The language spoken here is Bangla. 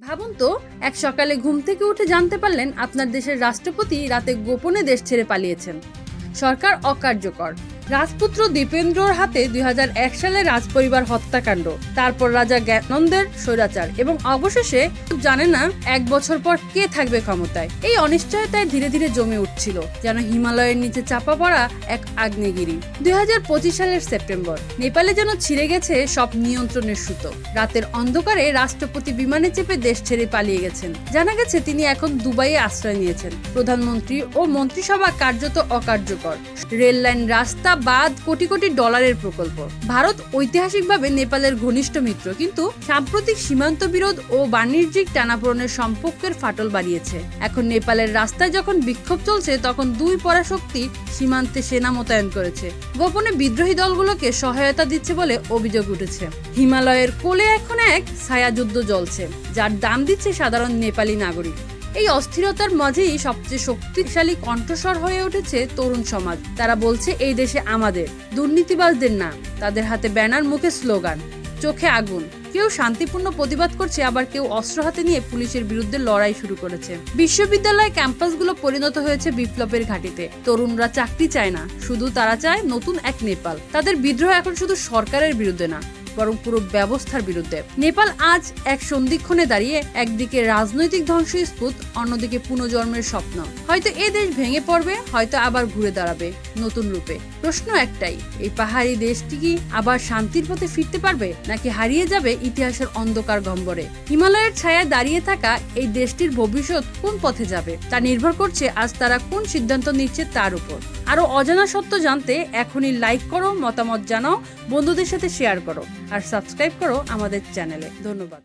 ভাবুন তো, এক সকালে ঘুম থেকে উঠে জানতে পারলেন আপনার দেশের রাষ্ট্রপতি রাতে গোপনে দেশ ছেড়ে পালিয়েছেন। সরকার অকার্যকর। রাজপুত্র দীপেন্দ্রর হাতে দুই হাজার এক সালে রাজপরিবার হত্যাকাণ্ড। তারপর রাজা জ্ঞানন্দের স্বৈরাচার এবং অবশেষে জানে না এক বছর পর কে থাকবে ক্ষমতায়। এই অনিশ্চয়তায় ধীরে ধীরে জমে উঠছিল, যেন হিমালয়ের নিচে চাপা পড়া এক আগ্নেয়গিরি। দু হাজার পঁচিশ সালের সেপ্টেম্বর, নেপালে যেন ছিঁড়ে গেছে সব নিয়ন্ত্রণের সুতো। রাতের অন্ধকারে রাষ্ট্রপতি বিমানে চেপে দেশ ছেড়ে পালিয়ে গেছেন। জানা গেছে তিনি এখন দুবাইয়ে আশ্রয় নিয়েছেন। প্রধানমন্ত্রী ও মন্ত্রিসভা কার্যত অকার্যকর। রেল লাইন রাস্তা বাদ কোটি কোটি ডলারের প্রকল্প। ভারত ঐতিহাসিকভাবে নেপালের ঘনিষ্ঠ মিত্র, কিন্তু সাম্প্রতিক সীমান্ত বিরোধ ও বাণিজ্যিক টানাপোড়নের সম্পর্কের ফাটল বাড়িয়েছে। এখন নেপালের রাস্তায় যখন বিক্ষোভ চলছে, তখন দুই পরাশক্তি সীমান্তে সেনা মোতায়েন করেছে। গোপনে বিদ্রোহী দলগুলোকে সহায়তা দিচ্ছে বলে অভিযোগ উঠেছে। হিমালয়ের কোলে এখন এক ছায়াযুদ্ধ জ্বলছে, যার দাম দিচ্ছে সাধারণ নেপালি নাগরিক। এই অস্থিরতার মাঝেই সবচেয়ে শক্তিশালী কণ্ঠস্বর হয়ে উঠেছে তরুণ সমাজ। তারা বলছে, এই দেশে আমাদের, দুর্নীতিবাজদের না, তাদের হাতে ব্যানার মুখে স্লোগান, চোখে আগুন। কেউ শান্তিপূর্ণ প্রতিবাদ করছে, আবার কেউ অস্ত্র হাতে নিয়ে পুলিশের বিরুদ্ধে লড়াই শুরু করেছে। বিশ্ববিদ্যালয় ক্যাম্পাসগুলো পরিণত হয়েছে বিপ্লবের ঘাটিতে। তরুণরা চাকরি চায় না, শুধু তারা চায় নতুন এক নেপাল। তাদের বিদ্রোহ এখন শুধু সরকারের বিরুদ্ধে না বরং পুরো ব্যবস্থার বিরুদ্ধে। নেপাল আজ এক সন্ধিক্ষণে দাঁড়িয়ে একদিকে রাজনৈতিক ধ্বংসস্তূপ, অন্যদিকে পুনর্জন্মের স্বপ্ন। হয়তো এ দেশ ভেঙে পড়বে, হয়তো আবার ঘুরে দাঁড়াবে নতুন রূপে। প্রশ্ন একটাই, এই পাহাড়ি দেশটি কি আবার শান্তির পথে ফিরতে পারবে, নাকি হারিয়ে যাবে ইতিহাসের অন্ধকার গম্বরে? হিমালয়ের ছায়ায় দাঁড়িয়ে থাকা এই দেশটির ভবিষ্যৎ কোন পথে যাবে, তা নির্ভর করছে আজ তারা কোন সিদ্ধান্ত নিচ্ছে তার উপর। আরও অজানা সত্য জানতে এখনই লাইক করো, মতামত জানাও, বন্ধুদের সাথে শেয়ার করো। আর সাবস্ক্রাইব করো আমাদের চ্যানেলে। ধন্যবাদ।